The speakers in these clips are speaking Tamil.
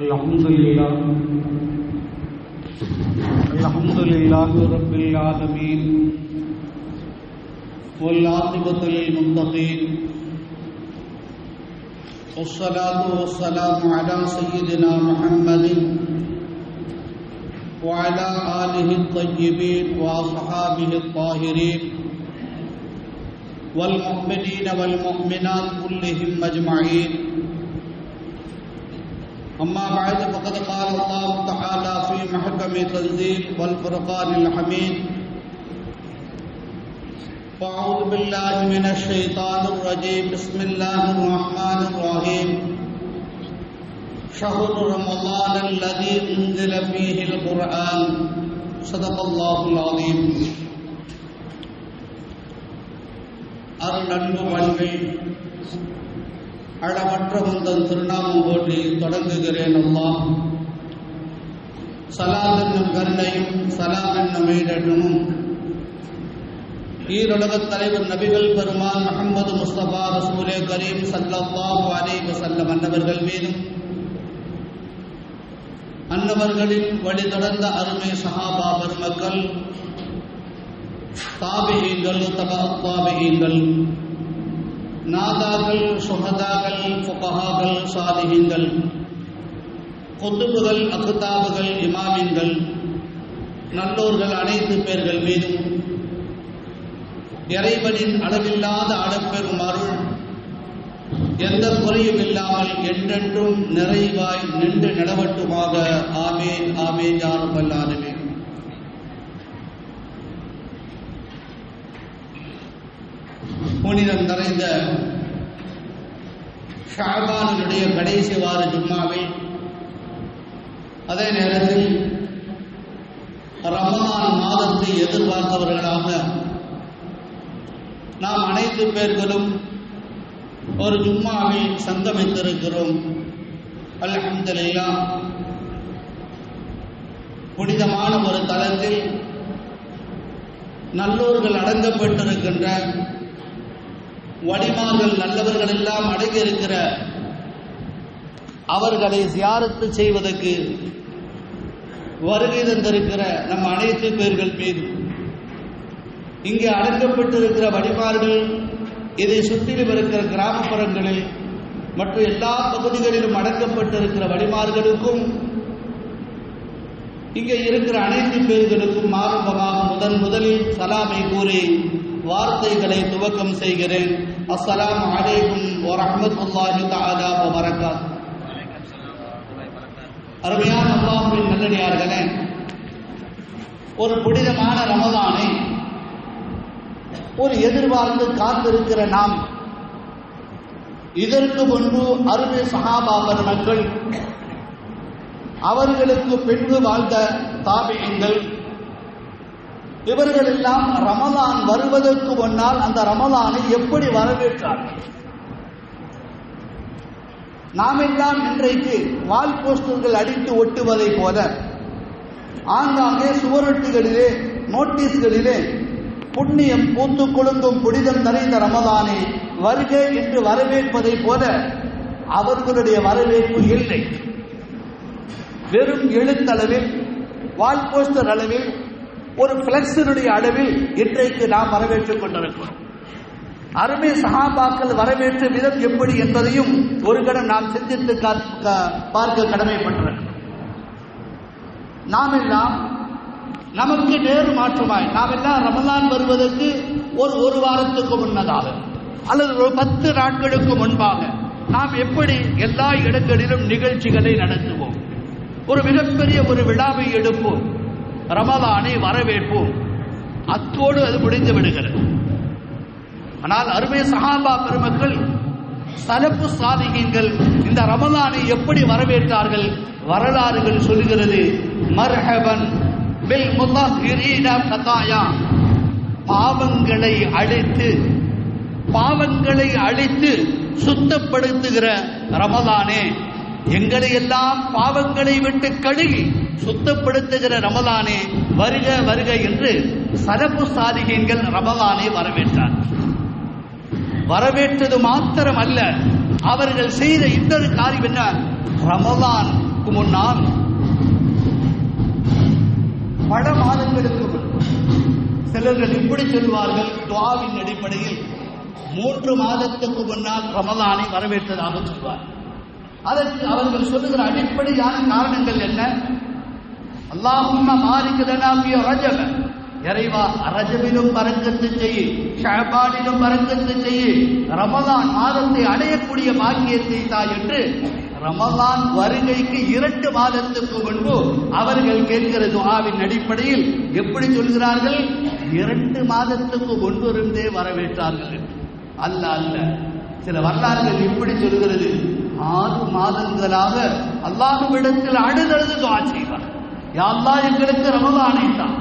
الحمد لله الحمد لله رب العالمين والعاقبة للمتقين والصلاة والسلام على سيدنا محمد وعلى آله الطيبين وأصحابه الطاهرين والمؤمنين والمؤمنات كلهم أجمعين. أما بعد، فقد قال الله تعالى في محكم تنزيل والفرقان الحميد. فأعوذ بالله من الشيطان الرجيم. بسم الله الرحمن الرحيم. شهر رمضان الذي أنزل فيه القرآن صدق الله العظيم அருள் வாழ்வை அளவற்ற முந்தன் திருநாமம் போற்றி தொடங்குகிறேன் அம்மா சலாத் என்னும் கருணையும் சலாம் என்னும் மெய்டனும் ஈருலகத் தலைவர் நபிகள் பெருமான் முகமது முஸ்தபா ரசூலே கரீம் சல்லல்லாஹு அலைஹி வஸல்லம் அன்னவர்கள் மீதும் நல்லவர்களின் வழிதொடர்ந்த அருமை சஹாபா பெருமக்கள் தாபிகங்கள் தபாபிகங்கள் நாதாக்கள் சுகதாக்கள் புகஹாக்கள் சாதிகங்கள் கொத்துப்புகள் அகுதாபுகள் இமாமின்கள் நல்லோர்கள் அனைத்து பேர்கள் மீதும் இறைவனின் அளவில்லாத அளப்பெறும் அருள் எந்த குறையும் இல்லாமல் என்றென்றும் நிறைவாய் நின்று நடவட்டுமாக. ஆமேன் ஆமேன் யாரும் வல்லாதமே புனிதம் நிறைந்த ஷாபானுடைய கடைசி வார ஜும்மாவை அதே நேரத்தில் ரமலான் மாதத்தை எதிர்பார்த்தவர்களாக நாம் அனைத்து பேர்களும் ஒரு ஜும்மாவில் சங்கமித்திருக்கிறோம் அல்ஹம்துலில்லா புனிதமான ஒரு தளத்தில் நல்லோர்கள் அடங்கப்பட்டிருக்கின்ற வடிமார்கள் நல்லவர்கள் எல்லாம் அடங்கி இருக்கிற அவர்களை சியாரத்து செய்வதற்கு வருகை தந்திருக்கிற நம் அனைத்து பேர்கள் மீது இங்கே அடங்கப்பட்டிருக்கிற வடிமார்கள் இதை சுற்றிலும் இருக்கிற கிராமப்புறங்களில் மற்றும் எல்லா பகுதிகளிலும் அடக்கப்பட்டிருக்கிற வடிமார்களுக்கும் இங்கே இருக்கிற அனைத்து பேர்களுக்கும் ஆரம்பமாக முதன் முதலில் சலாமை கூறி வார்த்தைகளை துவக்கம் செய்கிறேன். அஸ்ஸலாம் அலைக்கும் வரஹ்மத்துல்லாஹி தஆலா வ அருமையான அல்லாஹ்வின் நல்லடியார்களே ஒரு புனிதமான ரமதானை ஒரு எதிர்பார்த்து காத்திருக்கிற நாம். இதற்கு முன்பு அருமை சஹாபா பெருமக்கள் அவர்களுக்கு பின்பு வாழ்ந்த தாபியங்கள் இவர்கள் எல்லாம் ரமலான் வருவதற்கு முன்னால் அந்த ரமலானை எப்படி வரவேற்றார்கள் நாம் எல்லாம் இன்றைக்கு வால் போஸ்டர்கள் அடித்து ஒட்டுவதைப் போல ஆங்காங்கே சுவரொட்டிகளிலே நோட்டீஸ்களிலே புண்ணியம் பூத்து கொழுந்தும் புனிதம் நிறைந்த ரமதானே வருக என்று வரவேற்பதைப் போல அவர்களுடைய வரவேற்பு இல்லை. வெறும் எழுத்தளவில் வால் போஸ்டர் அளவில் ஒரு பிளக்ஸினுடைய அளவில் இன்றைக்கு நாம் வரவேற்றுக் கொண்டிருக்கிறோம். அருமை சகாபாக்கள் வரவேற்ற விதம் எப்படி என்பதையும் ஒரு கடன் நாம் சிந்தித்து பார்க்க கடமைப்பட்டிருக்கிறோம். நாம் எல்லாம் நமக்கு நேரு மாற்றமாய் நாம் எல்லாம் ரமலான் வருவதற்கு ஒரு ஒரு வாரத்துக்கு முன்னதாக. அல்லது ஒரு பத்து நாட்களுக்கு முன்பாக. நாம் எப்படி எல்லா இடங்களிலும் நிகழ்ச்சிகளை நடத்துவோம். ஒரு மிகப்பெரிய ஒரு விழாவை எடுப்போம். ரமலானை வரவேற்போம். அத்தோடு அது முடிந்து விடுகிறது. ஆனால் அருமை சஹாபா பெருமக்கள் சலப்பு சாதிகங்கள் இந்த ரமலானை எப்படி வரவேற்றார்கள் வரலாறுகள் சொல்கிறது மர்ஹபன் பாவங்களை அழித்து பாவங்களை அழித்து சுத்தப்படுத்துகிற ரமதானே எங்களை எல்லாம் பாவங்களை விட்டு கழுகி சுத்தப்படுத்துகிற ரமதானே வருக வருக என்று சரப்பு சாதிகங்கள் ரமதானை வரவேற்றார். வரவேற்றது மாத்திரம் அல்ல அவர்கள் செய்த இன்னொரு காரியம் என்ன? ரமதானுக்கு முன்னால் பல மாதங்களுக்கு முன்பு சிலர்கள் இப்படி சொல்வார்கள் துவாவின் அடிப்படையில் மூன்று மாதத்துக்கு முன்னால் ரமதானை வரவேற்றதாக சொல்வார். அதற்கு அவர்கள் சொல்லுகிற அடிப்படையான காரணங்கள் என்ன? அல்லாஹும் மாறிக்கலனா பிய இறைவா ரஜபிலும் பறக்கத்து செய்யு ஷபானிலும் பறக்கத்து செய்யு ரமதான் மாதத்தை அடையக்கூடிய பாக்கியத்தை தா என்று ரமலான் வருகைக்கு இரண்டு மாதத்துக்கு முன்பு அவர்கள் கேட்கிற துஆவின் அடிப்படையில் எப்படி சொல்கிறார்கள்? இரண்டு மாதத்துக்கு முன்பிருந்தே வரவேற்றார்கள் அல்ல அல்ல. சில வரலாறுகள் இப்படி சொல்கிறது. ஆறு மாதங்களாக அல்லாஹ்விடத்தில் அழுதழுது துவா செய்வார் யா எங்களுக்கு ரமலானை தான்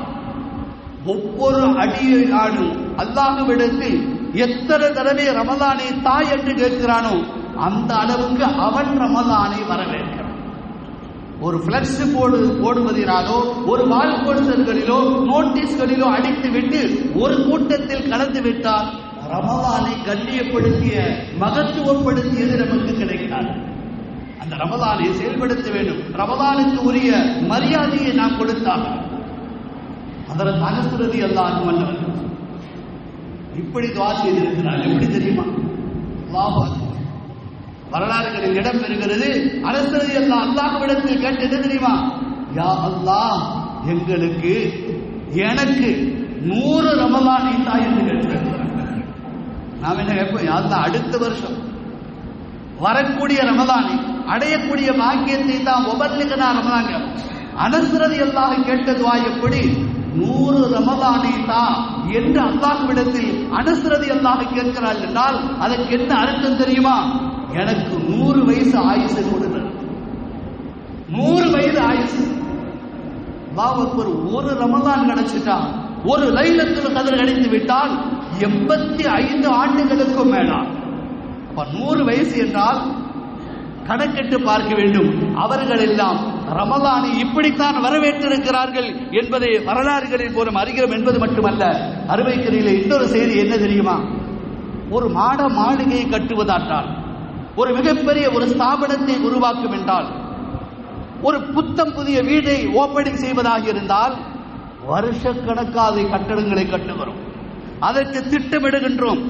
ஒவ்வொரு அடியானும் அல்லாஹ்விடத்தில் எத்தனை தடவை ரமலானை தாய் என்று கேட்கிறானோ அந்த அளவுக்கு அவன் ரமலானை வரவேற்கிறான். ஒரு பிளக்ஸ் போடு போடுவதினாலோ ஒரு வாழ்பொழுதல்களிலோ நோட்டீஸ்களிலோ அடித்து விட்டு ஒரு கூட்டத்தில் கலந்து விட்டால் ரமலானை கண்ணியப்படுத்திய மகத்துவப்படுத்தியது நமக்கு கிடைக்காது. அந்த ரமலானை செயல்படுத்த வேண்டும். ரமலானுக்கு உரிய மரியாதையை நாம் கொடுத்தால். அதற்கு அனுசுரதி எல்லாம் வல்லவன் இப்படி துவா செய்திருக்கிறார் எப்படி தெரியுமா? அல்லாஹ் வரலாறுகளில் இடம் பெறுகிறது. அனுசரதி அல்லாஹ் அல்லாஹ்விடத்தில் கேட்டு என்ன தெரியுமா? யா அல்லாஹ் எங்களுக்கு எனக்கு நூறு ரமலான் ஈசா என்று கேட்டிருக்கிறார் நாம் என்ன கேட்போம்? யா அல்லாஹ் அடுத்த வருஷம் வரக்கூடிய ரமலானை அடையக்கூடிய பாக்கியத்தை தான் ஒவ்வொன்றுக்கு ரமலான் அனசுரதி அல்லாஹ் கேட்டதுவா எப்படி? நூறு ரமலானை தா என்று அல்லாஹ்விடத்தில் அனுசரதி அல்லாஹ் கேட்கிறாள் என்றால் அதற்கு என்ன அர்த்தம் தெரியுமா? எனக்கு நூறு வயசு ஆயுசு கொடுங்கள் நூறு வயது ஆயுசு. அல்லாஹ் ஒரு ரமதான் கிடைச்சிட்டா ஒரு லைலத்தில் கதிர் கிடைத்து விட்டால் எண்பத்தி ஐந்து ஆண்டுகளுக்கும் மேலாம் அப்ப நூறு வயசு என்றால் கணக்கிட்டு பார்க்க வேண்டும். அவர்கள் எல்லாம் ரமலானை இப்படித்தான் வரவேற்றிருக்கிறார்கள் என்பதை வரலாறுகளின் மூலம் அறிகிறோம் என்பது மட்டுமல்ல. அருமைக்கரையில் இன்னொரு செய்தி என்ன தெரியுமா? ஒரு மாட மாளிகையை கட்டுவதாட்டால். ஒரு மிகப்பெரிய ஒரு ஸ்தாபனத்தை உருவாக்கும் என்றால் ஒரு புத்தம் புதிய வீடை ஓப்பனிங் செய்வதாக இருந்தால் வருஷக்கணக்காக கட்டடங்களை கட்டுகிறோம். அதற்கு திட்டமிடுகின்றோம்.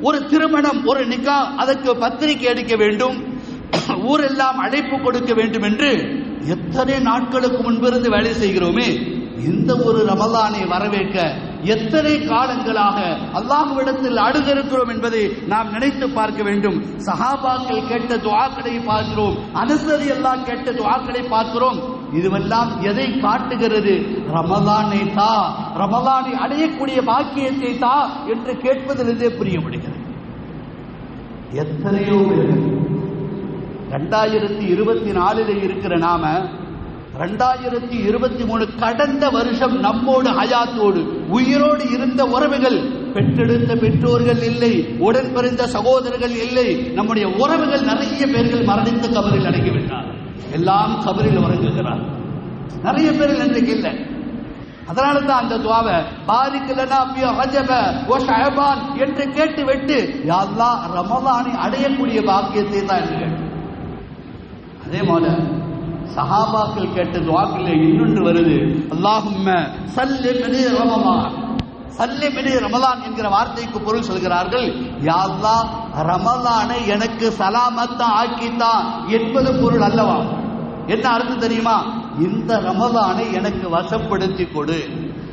ஒரு திருமணம் ஒரு நிக்கா அதற்கு பத்திரிகை அடிக்க வேண்டும். ஊரெல்லாம் அழைப்பு கொடுக்க வேண்டும் என்று எத்தனை நாட்களுக்கு முன்பிருந்து வேலை செய்கிறோமே இந்த ஒரு ரமலானை வரவேற்க எத்தனை காலங்களாக அல்லாஹுவிடத்தில் அழுதிருக்கிறோம் என்பதை நாம் நினைத்து பார்க்க வேண்டும். சஹாபாக்கள் கேட்ட துவாக்களை பார்க்கிறோம். அனுசரி எல்லாம் கேட்ட துவாக்களை பார்க்கிறோம். இதுவெல்லாம் எதை காட்டுகிறது? ரமலானை தா ரமலானை அடையக்கூடிய பாக்கியத்தை தா என்று கேட்பதிலிருந்தே புரிய முடிகிறது எத்தனையோ பேர் ரெண்டாயிரத்தி இருபத்தி நாலில் இருக்கிற நாம ரெண்டாயிரத்தி இருபத்தி மூணு கடந்த வருஷம் நம்மோடு ஹயாத்தோடு உயிரோடு இருந்த உறவுகள் பெற்றெடுத்த பெற்றோர்கள் இல்லை உடன் பிறந்த சகோதரர்கள் இல்லை நம்முடைய உறவுகள் நிறைய பேர்கள் மரணித்த கபரில் அடங்கிவிட்டார் எல்லாம் கபரில் உறங்குகிறார். நிறைய பேர்கள் இன்றைக்கு இல்லை. அதனால தான் அந்த துவாவை பாரிக்கலனா பிய ரஜப ஓ ஷஅபான் என்று கேட்டு விட்டு யாரெல்லாம் ரமதானை அடையக்கூடிய பாக்கியத்தை தான் என்று கேட்டு அதே போல சஹாபாக்கள் கேட்ட துவாக்கில் இன்னொன்று வருது. அல்லாஹும்ம சல்லிமினி ரமலான். சல்லிமினி ரமலான் என்கிற வார்த்தைக்கு பொருள் சொல்கிறார்கள் யா ரமலானை எனக்கு சலாமத்தா ஆக்கித்தான் என்பது பொருள் அல்லவா? என்ன அர்த்தம் தெரியுமா? இந்த ரமலானை எனக்கு வசப்படுத்தி கொடு.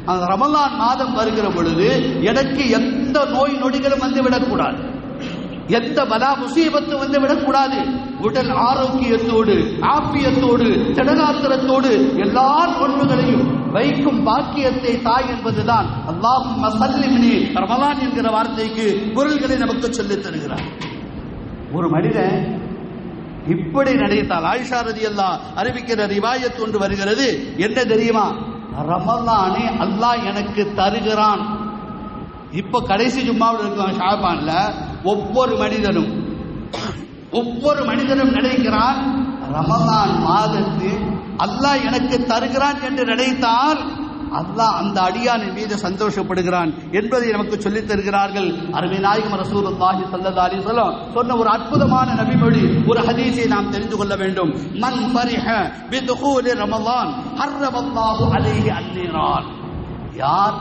அந்த ரமலான் மாதம் வருகிற பொழுது எனக்கு எந்த நோய் நொடிகளும் வந்து விடக்கூடாது. எந்த பலா முசீபத்தும் வந்து விடக்கூடாது. உடல் ஆரோக்கியத்தோடு ஆப்பியத்தோடு திடகாத்திரத்தோடு எல்லா நோன்புகளையும் வைக்கும் பாக்கியத்தை தாய் என்பதுதான். அல்லாஹும் மசல்லிமினி ரமலான் என்கிற வார்த்தைக்கு பொருள்களை நமக்கு சொல்லித் தருகிறார். ஒரு மனிதன் இப்படி நடித்தால் ஆயிஷா ரதி அல்லா அறிவிக்கிற ரிவாயத் ஒன்று வருகிறது. என்ன தெரியுமா? ரமலானே அல்லாஹ் எனக்கு தருகிறான். இப்ப கடைசி ஜும்மாவில் இருக்கிற ஷாபான்ல ஒவ்வொரு மனிதனும் ஒவ்வொரு மனிதனும் நினைக்கிறான் ரமதான் மாதத்தில் அல்லாஹ் எனக்கு தருகிறான் என்று நினைத்தால் அல்லாஹ் அந்த அடியானின் மீது சந்தோஷப்படுகிறான் என்பதை நமக்கு சொல்லித் தருகிறார்கள். அருமை நாயகம் ரசூலுல்லாஹி ஸல்லல்லாஹு அலைஹி வஸல்லம் சொன்ன ஒரு அற்புதமான நபிமொழி ஒரு ஹதீஸை நாம் தெரிந்து கொள்ள வேண்டும். மன் ஃபரிஹ பிதுகூலி ரமலான் ஹர்ரமல்லாஹு அலைஹி அந்நிரான். யார்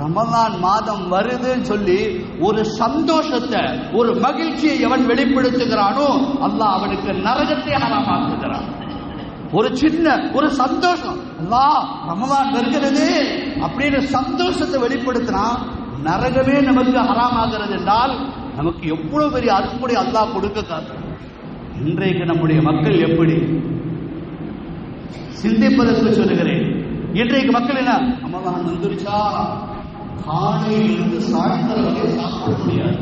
ரமதான் மாதம் வருதுன்னு சொல்லி ஒரு சந்தோஷத்தை ஒரு மகிழ்ச்சியை எவன் வெளிப்படுத்துகிறானோ அல்லாஹ் அவனுக்கு நரகத்தை ஹராமாக்குகிறான் ஒரு சின்ன ஒரு சந்தோஷம். அல்லா ரமதான் வருகிறது அப்படின்னு சந்தோஷத்தை வெளிப்படுத்தினா நரகமே நமக்கு ஹராமாகிறது என்றால் நமக்கு எவ்வளவு பெரிய அற்புடைய அல்லாஹ் கொடுக்க காத்து இன்றைக்கு நம்முடைய மக்கள் எப்படி? சிந்திப்பதற்கு சொல்லுகிறேன். இன்றைக்கு மக்கள் என்ன? ரமதான் வந்துருச்சா? காலையிலிருந்து சாயந்தரம் வரை சாப்பிட முடியாது.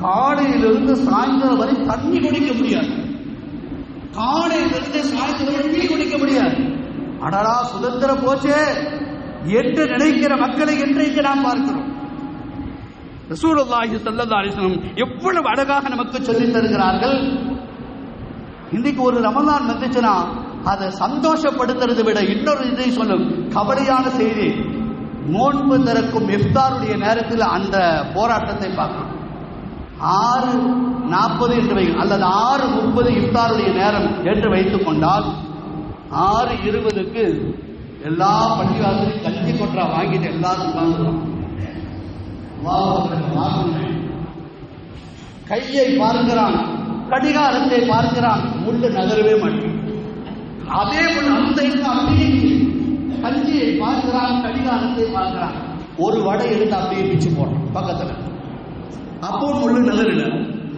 காலையிலிருந்து சாயந்தரம் வரை தண்ணி குடிக்க முடியாது. காலையிலிருந்து சாயந்தரம் வரை டீ குடிக்க முடியாது. அடரா சுதந்திரம் போச்சே. என்று நினைக்கிற மக்களை இன்றைக்கு நாம் பார்க்கிறோம். ரசூலுல்லாஹி ஸல்லல்லாஹு அலைஹி வஸல்லம் எவ்வளவு அழகாக நமக்கு சொல்லித் தருகிறார்கள். இன்னைக்கு ஒரு ரமலான் வந்துச்சுன்னா அதை சந்தோஷப்படுத்துறதை விட இன்னொரு இதை சொல்லும். கவலையான செய்தி. நோன்பு திறக்கும் இஃப்தாருடைய நேரத்தில் அந்த போராட்டத்தை பார்க்கணும். ஆறு நாற்பது என்று வை அல்லது ஆறு முப்பது இஃப்தாருடைய நேரம் என்று வைத்துக் கொண்டால் ஆறு இருபதுக்கு எல்லா பள்ளிவாசலையும் கஞ்சி கொற்றா வாங்கிட்டு எல்லாரும் உட்கார்ந்துருவாங்க. கையை பார்க்கிறான் கடிகாரத்தை பார்க்கிறான் முள்ளு நகரவே மாட்டேன் அதே போல அந்த அப்படியே கஞ்சியை பார்க்கிறான் கடிகாரத்தை பார்க்கிறான். ஒரு வடை எடுத்து அப்படியே பிச்சு போடுறான் பக்கத்துல. அப்போ முள்ளு நகரல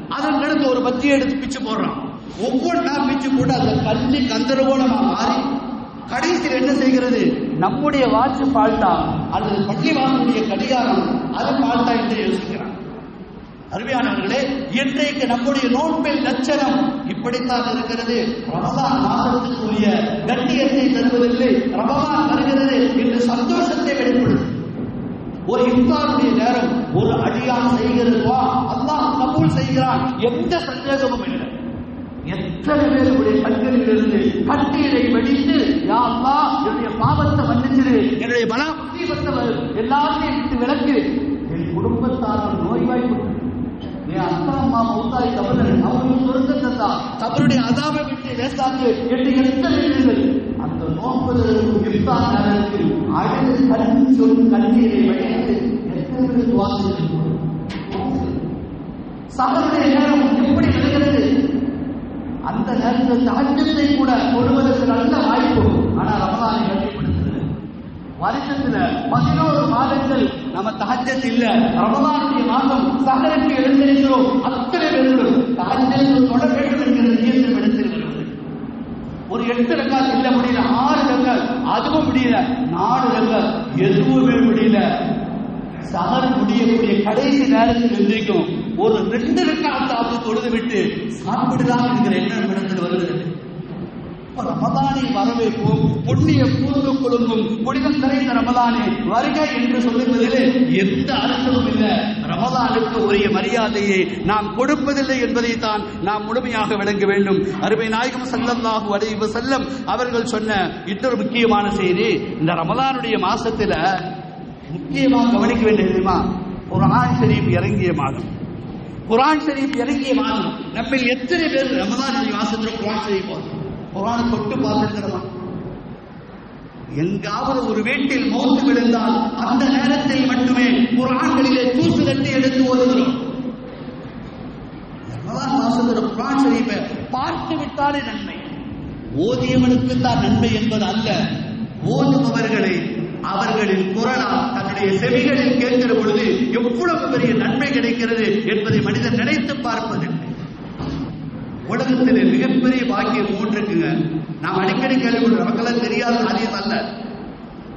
அதன் அடுத்து ஒரு பத்தியை எடுத்து பிச்சு போடுறான். ஒவ்வொன்றா பிச்சு போட்டு அந்த கஞ்சி கந்தரகோலமா மாறி கடைசியில் என்ன செய்கிறது? நம்முடைய வாட்ச் பால்ட்டா அல்லது பள்ளி வாசனுடைய கடிகாரம் அது பால்ட்டா என்று யோசிக்கிறான். அருமையானவர்களே இன்றைக்கு நம்முடைய நோன்பில் லட்சணம் இப்படித்தான் இருக்கிறது. ரமலான் மாதத்துக்குரிய கண்ணியத்தை தருவதில்லை ரமலான் வருகிறது என்று சந்தோஷத்தை வெளிப்படுத்தும். ஒரு இஃப்தாருடைய நேரம் ஒரு அடியான் செய்கிறதுவா? அல்லாஹ் கபூல் செய்கிறான். எந்த சந்தேகமும் இல்லை. எத்தனை பேருடைய கண்களிலிருந்து கண்ணீரை வெடித்து யா அல்லாஹ் என்னுடைய பாவத்தை மன்னிச்சிரு என்னுடைய பல முசீபத்தை எல்லாத்தையும் விட்டு விளக்கு என் குடும்பத்தாரும் நோய்வாய்ப்பட்டு கபருடைய அதாவை விட்டு லேசாக்கு என்று எத்தனை அந்த நோன்பதற்கும் இஃப்தார் நேரத்தில் அழுது சொல்லும் கண்ணீரை வடித்து எத்தனை பேர் சபருடைய நேரம் எப்படி விடுகிறது அந்த நேரத்தில் தகஜத்தை கூட கொடுவதற்கு நல்ல வாய்ப்பு. ஆனால் ரமலானை கட்டிப்படுத்துகிறது. வருஷத்துல பதினோரு மாதங்கள் நம்ம தகஜத் இல்ல. ரமதானுடைய மாதம் சகருக்கு எழுந்திருக்கிறோம். அத்தனை பேர்களும் தகஜத்தில் தொட வேண்டும் என்கிற நியத்தில் எடுத்திருக்கிறது ஒரு எட்டு ரக்காத் இல்ல முடியல ஆறு ரக்காத். அதுவும் முடியல நாலு ரக்காத். எதுவுமே முடியல. சகர் முடியக்கூடிய கடைசி நேரத்தில் எழுந்திருக்கும் ஒரு ரெண்டு ரக்காத்தாவது தொழுது விட்டு சாப்பிடலாம் என்கிற எண்ணம் இடத்தில் வருகிறது. அப்ப ரமதானை வரவேற்போம். புண்ணிய பூர்வ குழுங்கும் புனிதம் நிறைந்த ரமதானே வருக என்று சொல்லுவதிலே எந்த அர்த்தமும் இல்லை. ரமதானுக்கு உரிய மரியாதையை நாம் கொடுப்பதில்லை என்பதை தான் நாம் முழுமையாக விளங்க வேண்டும். அருமை நாயகம் சல்லல்லாஹு அலைஹி செல்லம் அவர்கள் சொன்ன இன்னொரு முக்கியமான செய்தி இந்த ரமதானுடைய மாசத்துல முக்கியமாக கவனிக்க வேண்டியது தெரியுமா? குரான் ஷரீப் இறங்கிய மாதம். குரான் ஷரீப் இறங்கிய மாதம். நம்ம எத்தனை பேர் ரமதான் மாசத்துல குரான் ஷரீப் ஓதுறோம்? குர்ஆனை தொட்டு பார்த்துருக்கிறோமா எங்காவது ஒரு வீட்டில் மோத்து விழுந்தால் அந்த நேரத்தில் மட்டுமே குரான்களிலே தூசு கட்டி எடுத்து ஓதுகிறோம். ரமலான் மாசத்துல ஷரீஃபை பார்த்து விட்டாலே நன்மை. ஓதியவனுக்கு தான் நன்மை என்பது அல்ல. ஓதுபவர்களை அவர்களின் குரலால் தன்னுடைய செவிகளில் கேட்கிற பொழுது எவ்வளவு பெரிய நன்மை கிடைக்கிறது என்பதை மனிதன் நினைத்து பார்ப்பதில்லை. உலகத்திலே மிகப்பெரிய பாக்கியம் மூன்று இருக்குங்க நாம் அடிக்கடி கேள்விப்படுற நமக்கெல்லாம் தெரியாத காரியம் அல்ல.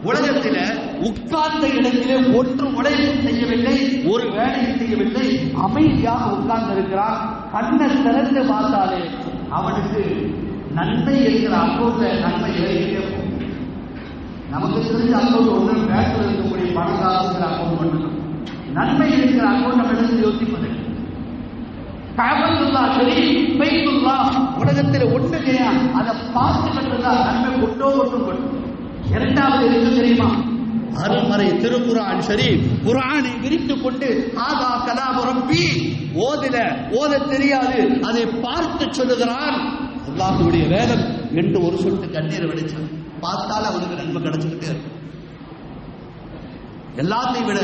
உலகத்தில உட்கார்ந்த இடத்திலே ஒன்று உழைப்பும் செய்யவில்லை ஒரு வேலையும் செய்யவில்லை. அமைதியாக உட்கார்ந்து இருக்கிறான் கண்ணை திறந்து பார்த்தாலே அவனுக்கு நன்மை என்கிற அக்கௌண்ட்ல நன்மை நமக்கு தெரிஞ்ச அக்கௌண்ட் ஒன்று பேங்க்ல இருக்கக்கூடிய பணம் காசுங்கிற அக்கௌண்ட் மட்டும் நன்மை இருக்கிற அக்கௌண்ட் நம்ம எடுத்து யோசிப்பது. காபத்துல்லா ஷரீப் பைத்துல்லா உலகத்தில் ஒண்ணு இல்லையா அதை பார்த்துக்கிட்டு இருந்தால் நன்மை கொண்டோ ஒன்றும் கொண்டு. இரண்டாவது இருக்கு தெரியுமா? அருமறை திருக்குரான் சரி குரானை விரித்துக் கொண்டு ஆகா கலாம் ரப்பி ஓதில ஓத தெரியாது. அதை பார்த்து சொல்லுகிறான் அல்லாஹுடைய வேதம் என்று ஒரு சொட்டு கண்ணீர் வெடிச்சான். பார்த்தால் அவனுக்கு நன்மை கிடைச்சுக்கிட்டே இருக்கும். எல்லாத்தையும் விட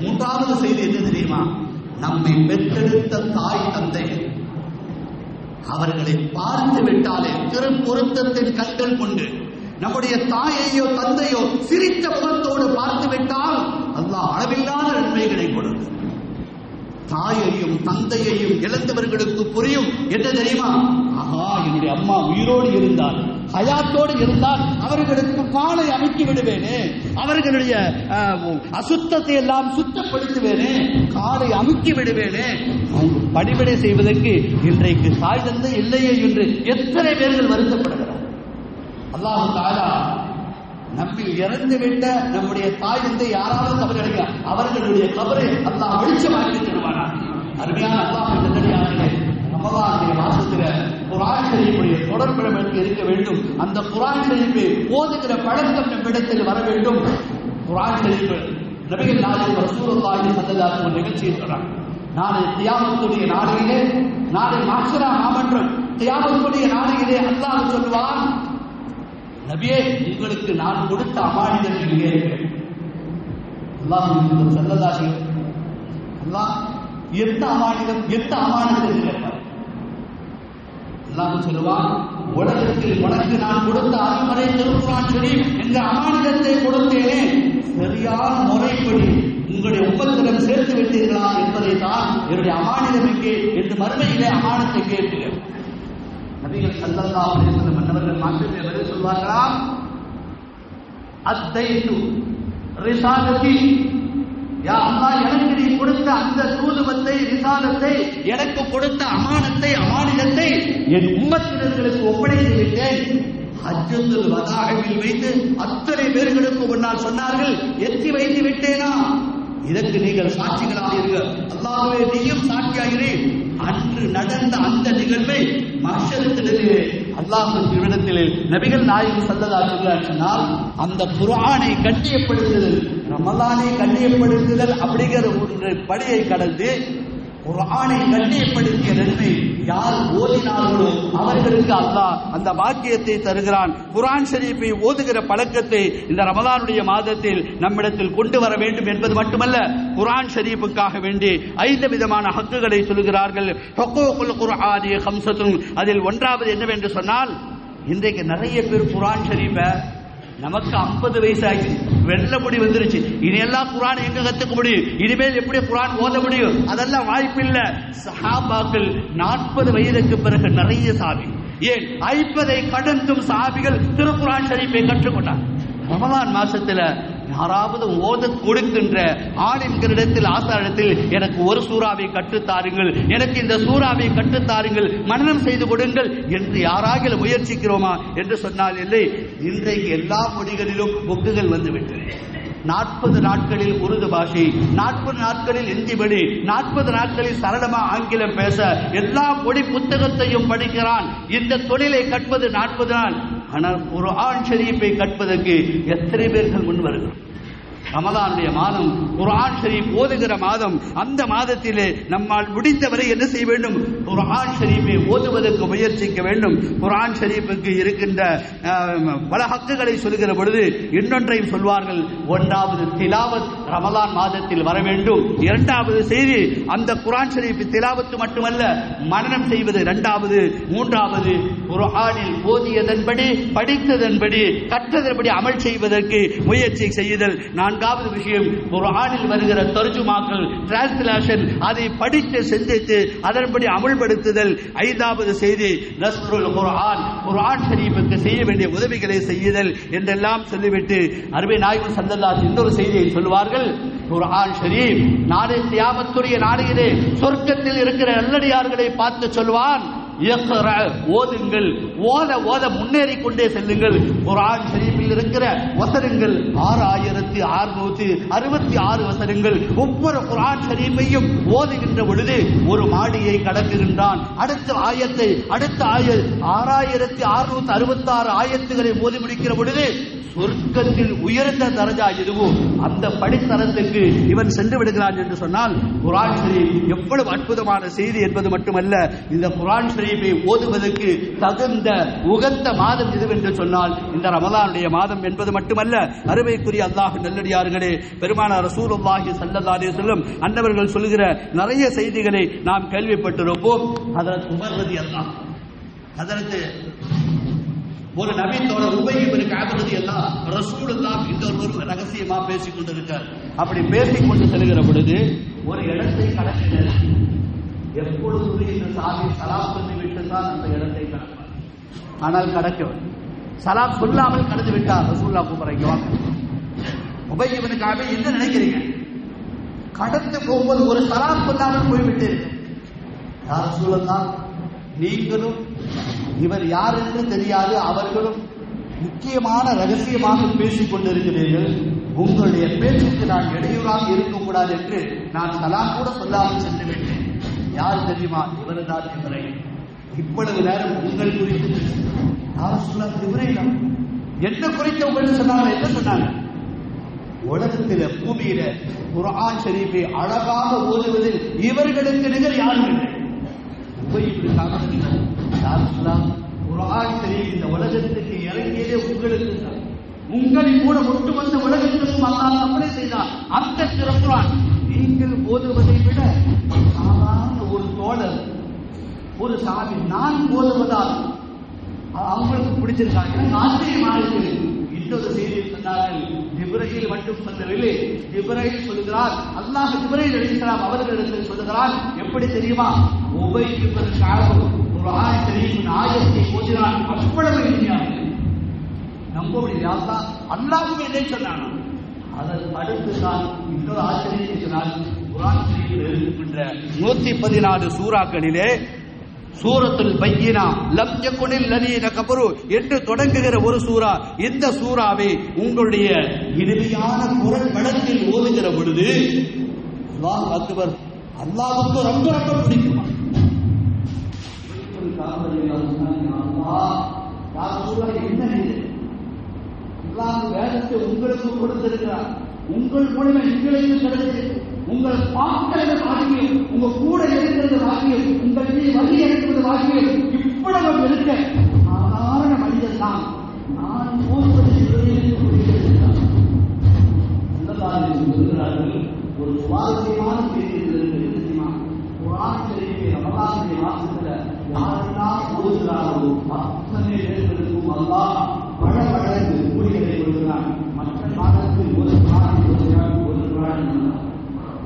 மூன்றாவது செய்தி என்ன தெரியுமா? நம்மை பெற்றெடுத்த தாய் தந்தை. அவர்களை பார்த்து விட்டாலே திருப்பொருத்தத்தின் கண்கள் கொண்டு நம்முடைய தாயையோ தந்தையோ சிரித்த முகத்தோடு பார்த்து விட்டால் அல்லாஹ் அளவில்லாத நன்மைகளை கொடுக்கும். தாயையும் தந்தையையும் இழந்தவர்களுக்கு புரியும். என்ன தெரியுமா? ஆஹா என்னுடைய அம்மா உயிரோடு இருந்தால் ஹயாத்தோடு இருந்தால் அவர்களுக்கு காலை அமைக்கி விடுவேனே. அவர்களுடைய அசுத்தத்தை எல்லாம் சுத்தப்படுத்துவேனே. காலை அமுக்கி விடுவேனே. அவங்க பணிவிடை செய்வதற்கு இன்றைக்கு தாய் தந்தை இல்லையே என்று எத்தனை பேர்கள் வருத்தப்படுகிறார் அல்லாஹு தாலா நம்மில் இறந்து விட்ட நம்முடைய தாய் தந்தை யாராவது கபர் அடைகிறார் அவர்களுடைய கபரை அல்லாஹ் வெளிச்சமாக்கி தருவானா அருமையான அல்லாஹ் நல்லடியார்களே ரமலானுடைய மாசத்துல குரான் ஷரீஃபுடைய தொடர்பு நமக்கு இருக்க வேண்டும். அந்த குரான் ஷரீஃபை ஓதுகிற பழக்கம் நம்மிடத்தில் வர வேண்டும். குரான் ஷரீஃப் நபிகள் நாளில் ரசூலுல்லாஹி ஸல்லல்லாஹு அலைஹி ஒரு நிகழ்ச்சியை சொல்றாங்க நாளை தியாகத்துடைய நாளையிலே நாளை மாசரா மாமன்றம் தியாகத்துடைய நாளையிலே அல்லாஹ் சொல்வான் நபியே உங்களுக்கு நான் கொடுத்த அமானிதங்கள் இங்கே அல்லாஹ் உங்களுக்கு அல்லாஹ் எந்த அமானிதம் எந்த அமானிதம் இல்லை அல்லாஹ் சொல்லுவான் உலகத்தில் உனக்கு நான் கொடுத்த அறிமுறை திருக்குறான் சரி என்ற அமானிதத்தை கொடுத்தேனே. சரியான முறைப்படி உங்களுடைய உப்பத்திடம் சேர்த்து விட்டீர்களா என்பதை தான் என்னுடைய அமானிதம் எங்கே என்று மறுமையிலே அமானத்தை கேட்கிறேன் நபிகள் சல்லல்லா அலைஹி மன்னவர்கள் மாற்றத்தை பதில் சொல்வார்களா? அத்தைத்து ரிசாலத்தி யா அல்லாஹ் எனக்கு நீ கொடுத்த அந்த தூதுவத்தை விசாலத்தை எனக்கு கொடுத்த அமானத்தை அமானிதத்தை என் உம்மத்தினர்களுக்கு ஒப்படைத்து விட்டேன். ஹஜ்ஜத்துல் வதாஹில் வைத்து அத்தனை பேர்களுக்கு முன்னால் சொன்னார்கள் எத்தி வைத்து விட்டேனா? இதற்கு நீங்கள் சாட்சிகளாக அல்லாவே நீயும் சாட்சியாகிறே அன்று நடந்த அந்த நிகழ்வை மஷரத்திலே அல்லாஹிடத்திலே நபிகள் நாயகம் சல்லதாக சொன்னால் அந்த புராணை கட்டியப்படுத்துதல் ரமலானை கண்ணியப்படுத்துதல் அப்படிங்கிற ஒரு படியை கடந்து குரானை கண்ணியப்படுத்திய நன்மை யார் ஓதினார்களோ அவர்களுக்கு அல்லாஹ் அந்த பாக்கியத்தை தருகிறான். குரான் ஷரீஃபை ஓதுகிற பழக்கத்தை இந்த ரமலானுடைய மாதத்தில் நம்மிடத்தில் கொண்டு வர வேண்டும் என்பது மட்டுமல்ல குரான் ஷரீஃபுக்காக வேண்டி ஐந்து விதமான ஹக்குகளை சொல்கிறார்கள். அதில் ஒன்றாவது என்னவென்று சொன்னால் இன்றைக்கு நிறைய பேர் குரான் ஷரீஃபை நமக்கு 50 வயசு ஆகி வெள்ள முடி வந்துருச்சு. இனி எல்லாம் குரான் எங்க கத்துக்க முடியும்? இனிமேல் எப்படி குரான் ஓத முடியும்? அதெல்லாம் வாய்ப்பில்ல சஹாபாக்கள் நாற்பது வயதுக்கு பிறகு நிறைய சாவி ஏன்? ஐம்பதை கடந்தும் சாபிகள் திருக்குரான் ஷரீஃபை கற்றுக்கொண்டார் ரமலான் மாசத்துல யாராவது ஓத கொடுக்கின்ற ஆணின்களிடத்தில் ஆசாரத்தில் எனக்கு ஒரு சூறாவை கற்றுத்தாருங்கள் எனக்கு இந்த சூறாவை கற்றுத்தாருங்கள் மனநம் செய்து கொடுங்கள் என்று யாராக முயற்சிக்கிறோமா என்று சொன்னால் இல்லை. இன்றைக்கு எல்லா மொழிகளிலும் புக்குகள் வந்துவிட்டன நாற்பது நாட்களில் உருது பாஷை நாற்பது நாட்களில் இந்தி மொழி நாற்பது நாட்களில் சரளமா ஆங்கிலம் பேச எல்லா மொழி புத்தகத்தையும் படிக்கிறான். இந்த தொழிலை கற்பது நாற்பது நாள். ஆனால் ஒரு ஆண் ஷரீஃபை கற்பதற்கு எத்தனை பேர்கள் முன் வருகிறோம் ரமலானுடைய மாதம் குரான் ஷரீப் ஓதுகிற மாதம் அந்த மாதத்திலே நம்மால் முடிந்தவரை என்ன செய்ய வேண்டும்? குர்ஆன் ஷரீஃபை ஓதுவதற்கு முயற்சிக்க வேண்டும். குரான் ஷரீஃபுக்கு இருக்கின்ற பல ஹக்குகளை சொல்லுகிற பொழுது இன்னொன்றையும் சொல்வார்கள். ஒன்றாவது திலாவத் ரமலான் மாதத்தில் வர வேண்டும். இரண்டாவது செய்தி அந்த குரான் ஷரீஃப் திலாவத்து மட்டுமல்ல மரணம் செய்வது. இரண்டாவது மூன்றாவது குர்ஆனில் ஓதியதன்படி படித்ததன்படி கற்றதன்படி அமல் செய்வதற்கு முயற்சி செய்தல். நான்கு நான்காவது விஷயம் ஒரு ஆணில் வருகிற தர்ஜுமாக்கள் டிரான்ஸ்லேஷன் அதை படித்து சிந்தித்து அதன்படி அமுல்படுத்துதல். ஐந்தாவது செய்தி நஸ்ருல் குர்ஆன். குர்ஆன் ஷரீஃபுக்கு செய்ய வேண்டிய உதவிகளை செய்யுதல் என்றெல்லாம் சொல்லிவிட்டு அருமை நாயகம் சல்லல்லாஹு இன்னொரு செய்தியை சொல்வார்கள் குர்ஆன் ஷரீஃப் நாளை தியாமத்துடைய நாளையிலே சொர்க்கத்தில் இருக்கிற நல்லடியார்களை பார்த்து சொல்வான். ஓதுங்கள் ஓத ஓத முன்னேறி கொண்டே செல்லுங்கள். குரான் ஷரீஃபில் இருக்கிற வசனங்கள் ஆறாயிரத்தி அறுநூத்தி அறுபத்தி ஆறு வசனங்கள். ஒவ்வொரு குரான் ஷரீஃபையும் ஓதுகின்ற பொழுது ஒரு மாடியை கடக்குகின்றான். அடுத்த ஆயத்தை அடுத்த ஆய ஆறாயிரத்தி அறுநூத்தி அறுபத்தி ஆறு ஆயத்துகளை ஓதி முடிக்கிற பொழுது சொர்க்கத்தில் உயர்ந்த தரஜா எதுவோ அந்த படித்தரத்துக்கு இவன் சென்று விடுகிறான் என்று சொன்னால் குரான் ஷரீப் எவ்வளவு அற்புதமான செய்தி என்பது மட்டுமல்ல. இந்த குரான் ஷரீஃபை ஓதுவதற்கு தகுந்த உகந்த மாதம் என்று சொன்னால் இந்த ரமலானுடைய மாதம் என்பது மட்டுமல்ல அருமைக்குரிய அல்லாஹ் நல்லடியார்களே பெருமானார் ரசூலுல்லாஹி ஸல்லல்லாஹு அலைஹி வஸல்லம் அன்னவர்கள் சொல்லுகிற நிறைய செய்திகளை நாம் கேள்விப்பட்டிருப்போம். அதற்கு உமர் அல்லாஹ் அதற்கு ஒரு நவீன தோழர் உபை இவரு காபரது எல்லாம் ரசூலுல்லாஹ் இன்னொருவர் ரகசியமா பேசிக் கொண்டிருக்கார். அப்படி பேசிக் கொண்டு செல்கிற பொழுது ஒரு இடத்தை கடக்கிறார் எப்பொழுதுமே இந்த சாமி சலாம் சொல்லி தான் அந்த இடத்தை கடப்பார். ஆனால் கடக்கும் சலாம் சொல்லாமல் கடந்து விட்டார் ரசூல்லா கூப்பிடுறீங்க வாங்க. என்ன நினைக்கிறீங்க? கடந்து போகும்போது ஒரு சலாம் சொல்லாமல் போய்விட்டீர்கள் யார் சூழல்லாம் நீங்களும் இவர் யார் என்று தெரியாது அவர்களும் முக்கியமான ரகசியமாக பேசிக் கொண்டிருக்கிறீர்கள். உங்களுடைய பேச்சுக்கு நான் இடையூறாக இருக்கக்கூடாது என்று நான் சலாம் கூட சொல்லாமல் சென்று யார் தெரியுமா? இவர்தான் இவரை. இவ்வளவு நேரம் உங்கள் குறித்து பேசுகிறார். யார் சொல்ல என்ன குறித்து உங்களுக்கு சொன்னாங்க என்ன சொன்னாங்க? உலகத்தில பூமியில குர்ஆன் ஷரீஃபை அழகாக ஓதுவதில் இவர்களுக்கு நிகர் யாரும் இல்லை. உபய் இப்படி காமிக்கிறார். யார் ஷரீஃப் இந்த உலகத்துக்கு இறங்கியதே உங்களுக்கு தான். உங்களின் கூட ஒட்டுமொத்த உலகத்திற்கும் அல்லாஹ் அப்படி செய்தார் அந்த திருக்குறான் நீங்கள் ஓதுவதை விட சாதாரண ஒரு தோழர் ஒரு சாமி நான் ஓதுவதால் அவங்களுக்கு பிடிச்சிருக்காங்க. எனக்கு ஆச்சரியமா இன்னொரு செய்தியில் சொன்னார்கள் ஜிப்ரஹில் மட்டும் சொல்லவில்லை. ஜிப்ரஹில் சொல்லுகிறார் அல்லாஹ் ஜிப்ரஹில் அலிஸ்லாம் அவர்களிடத்தில் சொல்லுகிறார் எப்படி தெரியுமா? உபை ஒரு ஆய் தெரியும் ஆயத்தை ஓதினான். அவ்வளவு இனிமையாக நம்ப முடியாது அல்லாஹுமே இல்லை சொன்னான்? அதன் அடுத்து இன்னொரு ஆச்சரியத்தை சொன்னால் குரான் இருக்கின்ற நூத்தி பதினாலு சூறாக்களிலே சூரத்துல் பையினா லம் யகுனில் லதீன கபரு என்று தொடங்குகிற ஒரு சூரா இந்த சூறாவை உங்களுடைய இனிமையான குரல் வளத்தில் ஓதுகிற பொழுது அல்லாஹ் அக்பர் அல்லாஹ்வுக்கு ரொம்ப ரொம்ப பிடிக்கும். என்ன அல்லாஹ் வேதத்தை உங்களுக்கு கொடுத்திருக்கிறார். உங்கள் மூலமா எங்களுக்கு கிடைச்சது உங்கள் பார்க்கிறது பாக்கியம் உங்க கூட இருக்கிறது பாக்கியம் உங்கள் மீது வழி இருக்கிறது பாக்கியம் இவ்வளவு இருக்க சாதாரண மனிதன் தான். நான் போதுவது சொல்கிறார்கள்? ஒரு சுவாரஸ்யமான செய்தி இதில் இருக்கு. தெரியுமா குரான் ஷரீஃபை ரமலானுடைய மாசத்துல யாரெல்லாம் ஓதுகிறார்களோ அத்தனை பேர்களுக்கும் அல்லாஹ் பல மடங்கு கூலிகளை கொடுக்கிறான் மற்ற மாதத்தில் ஒரு குரானை ஓதுகிறான் ஒரு குரான்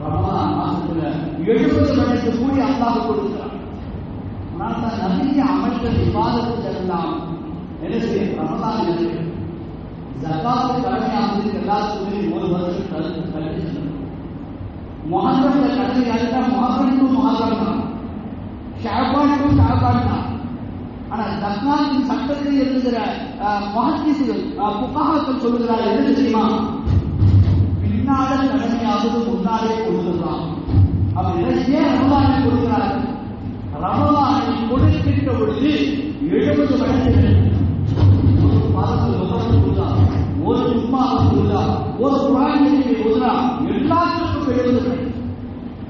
ரமலான் மாசத்துல எழுபது மடங்கு கூடி அல்லாஹ் கொடுக்கிறான். ஆனால் தான் நிறைய அமைச்சர் விவாதத்தில் எல்லாம் என்ன செய்ய ரமலான் இருக்கு ஜக்காத்து கடமையானது எல்லாத்துக்குமே ஒரு வருஷம் கருத்து கல்வி செல்லணும் கடமை யாருன்னா முகர்றம் டு முகர்றம் தான் ஷாபான் டு ஷாபான் தான் ஆனா ஜக்காத்தின் சட்டத்தில் இருக்கிற மகத்திசுகள் புகாக்கள் சொல்லுகிறார் என்ன தெரியுமா பின்னால கடமையாவது முன்னாலே கொடுக்கலாம் அவர் ஏன் ரமலானை கொடுக்கிறார். ரமலானை கொடுக்கின்ற பொழுது எழுபது மடங்கு ஒரு பாதத்தில் ஒரு உண்மாக ஒரு குழாயை கொடுத்தா எல்லாத்துக்கும் எழுபது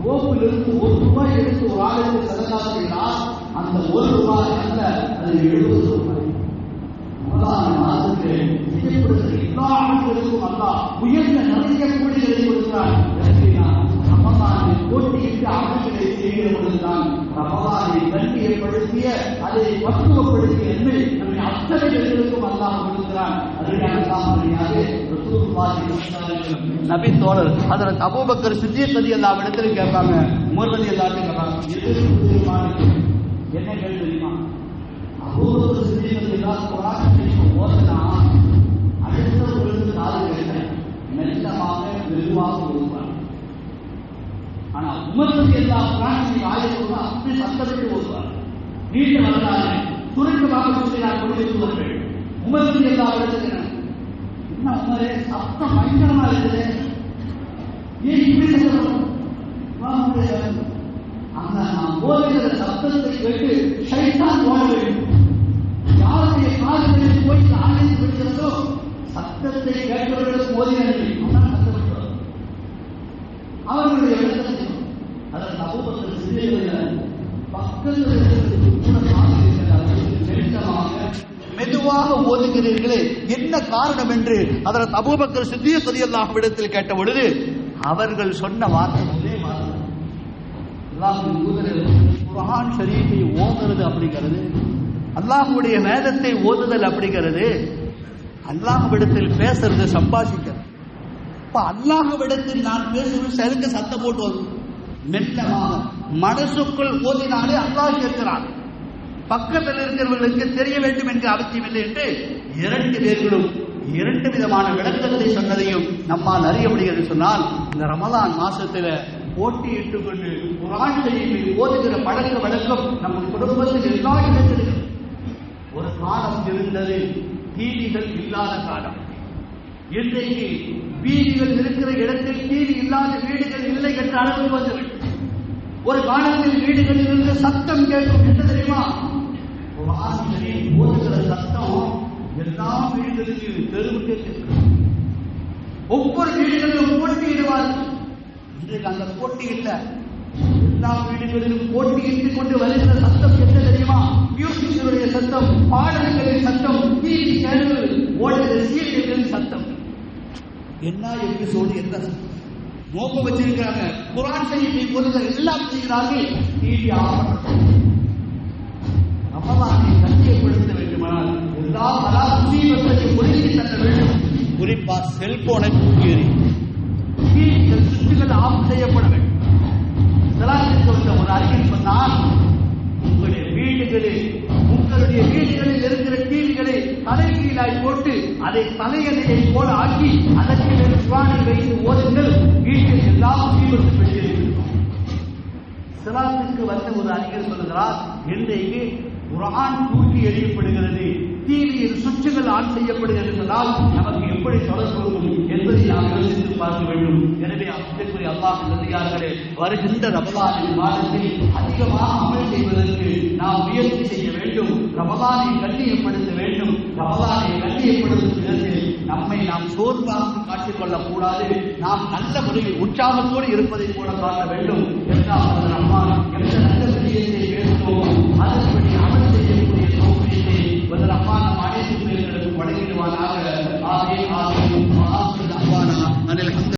ஓப்பிலிருந்து ஒரு ரூபாய் எடுத்து ஒரு ஆளுக்கு சதகா செய்தால் அந்த ஒரு ரூபாய் அல்ல அது எழுபது ரூபாய். ரமலான் செய்யப்படுகிற எல்லா ஆண்களுக்கும் அல்லாஹ் உயர்ந்த நிறைய கூலிகளை கொடுக்கிறார் எனவே போட்டியிட்டு அமல்களை செய்கிற பொழுதுதான் ரமலானை கண்ணியப்படுத்திய அதை பக்குவப்படுத்திய என்று நம்மை அத்தனை பேர்களுக்கும் அல்லாஹ் கொடுக்கிறான். அதற்கான சாமரியாக நபி தோழர் அதில் அபூபக்கர் சித்தியத் ரதி எல்லா இடத்திலும் கேட்பாங்க. முருகதி ரதி எல்லாத்தையும் கேட்பாங்க. என்ன கேள்வி தெரியுமா? அபூபக்கர் சித்தியத் ரதி எல்லா குரான் ஷரீஃப் ஓதுனா காது மெல்லமாக மெதுவாக ஓதுவாங்க ஆனா உமர் எல்லா குரான் ஷரீஃப் அப்படி சத்தமிட்டு ஓதுவாங்க வீட்டு வரலாறு சுருக்கமாக சொல்லி நான் கொண்டு உமருக்கு எல்லா இடத்துல என்ன உமரே சத்தம் பயங்கரமா இருக்குது. ஏன் இப்படி சொல்லணும் அந்த நான் போதுகிற சத்தத்தை கேட்டு சைத்தான் ஓட வேண்டும். யாருடைய காதுகளில் போய் ஆணைந்து விடுகிறதோ சத்தத்தை கேட்பவர்களுக்கு மோதினார்கள் அவர்களுடைய இடத்தில் அதன் சிறியவர்கள் மெதுவாக ஓதுகிறீர்களே என்ன காரணம் என்று அதற்கு அபூபக்கர் சித்திய சதியல்லாஹ் இடத்தில் கேட்ட பொழுது அவர்கள் சொன்ன வார்த்தை குரான் ஷரீஃபை ஓதுறது அப்படிங்கிறது அல்லாஹுடைய வேதத்தை ஓதுதல் அப்படிங்கிறது அல்லாஹ்விடத்தில் பேசுறது சம்பாஷிக்கிறது. இப்ப அல்லாஹ்விடத்தில் நான் பேசுவது செலுக்க சத்தம் போட்டு வரும். மெல்லமாக மனசுக்குள் ஓதினாலே அல்லாஹ் கேட்கிறான். பக்கத்தில் இருக்கிறவர்களுக்கு தெரிய வேண்டும் என்ற அவசியமில்லை என்று இரண்டு பேர்களும் இரண்டு விதமான விளக்கத்தை சொன்னதையும் நம்மால் அறிய முடிகிறது சொன்னால் இந்த ரமலான் மாசத்துல போட்டியிட்டுக் கொண்டு குரான் ஓதுகிற பழக்க வழக்கம் நம்ம குடும்பத்தில் எல்லா இடத்திலும். ஒரு காலம் இருந்தது டிவிகள் இல்லாத காலம். இன்றைக்கு வீதிகள் இருக்கிற இடத்தில் டிவி இல்லாத வீடுகள் இல்லை என்ற அளவுக்கு வந்துவிட்டது ஒரு காலத்தில் வீடுகளில் இருந்து சத்தம் கேட்கும் என்ன தெரியுமா? வாசனை போதுகிற சத்தம் எல்லா வீடுகளிலும் தெருவுக்கு கேட்டு ஒவ்வொரு வீடுகளிலும் போட்டியிடுவார்கள் இன்றைக்கு அந்த போட்டி இல்லை. எல்லா வீடுகளிலும் போட்டியிட்டுக் கொண்டு வருகிற சத்தம் என்ன தெரியுமா? மியூசிக்கினுடைய சத்தம் பாடல்களின் சத்தம் டிவி சேனல் ஓடுகிற சீரியல்களின் சத்தம். என்ன எபிசோடு என்ன சத்தம்? நோக்கம் வச்சிருக்கிறாங்க. குரான் செய்தி பொருள்கள் எல்லாம் செய்கிறார்கள். டிவி ஆகப்பட்டது ரமலானை கண்ணியப்படுத்த வேண்டுமானால் எல்லா பலா முசீபத்தையும் ஒதுக்கி தர வேண்டும். குறிப்பா செல்போனை தூக்கியறி எறியும் டிவிகள் சுவிட்சுகள் ஆஃப் செய்யப்பட வேண்டும். சிலாத்திற்கு வந்த ஒரு அறிஞர் சொன்னார் உங்களுடைய வீடுகளில் உங்களுடைய வீடுகளில் இருக்கிற டிவிகளை தலைகீழாய் போட்டு அதை தலையணையை போல ஆக்கி அதற்கு மேல் குரானை வைத்து ஓதுங்கள். வீட்டில் எல்லா முசீபத்தும் பெற்றிருக்கிறோம். சிலாத்துக்கு வந்த ஒரு அறிஞர் சொல்லுகிறார் இன்றைக்கு குரான் தூக்கி எறியப்படுகிறது டிவியில் சுற்றுகள் ஆன் செய்யப்படுகிறது என்றால் நமக்கு எப்படி தொடர்பு இருக்கும் என்பதை நாம் யோசித்து பார்க்க வேண்டும். எனவே அப்துக்குரிய அல்லாஹ் நல்லியார்களே வருகின்ற ரமலானின் மாதத்தில் அதிகமாக அமல் செய்வதற்கு நாம் முயற்சி செய்ய வேண்டும். ரமலானை கண்ணியப்படுத்த வேண்டும். ரமலானை கண்ணியப்படுத்தும் விதத்தில் நம்மை நாம் சோர்வாக காட்டிக் கொள்ளக் கூடாது நாம் நல்ல முறையில் உற்சாகத்தோடு இருப்பதை கூட காட்ட வேண்டும். என்றால் அம்மா எந்த நல்ல விஷயத்தை பேசுவோம் அதன்படி அமல் செய்யக்கூடிய சௌகரியத்தை அம்மா நம் அனைத்து பேர்களுக்கு வழங்கிடுவானாக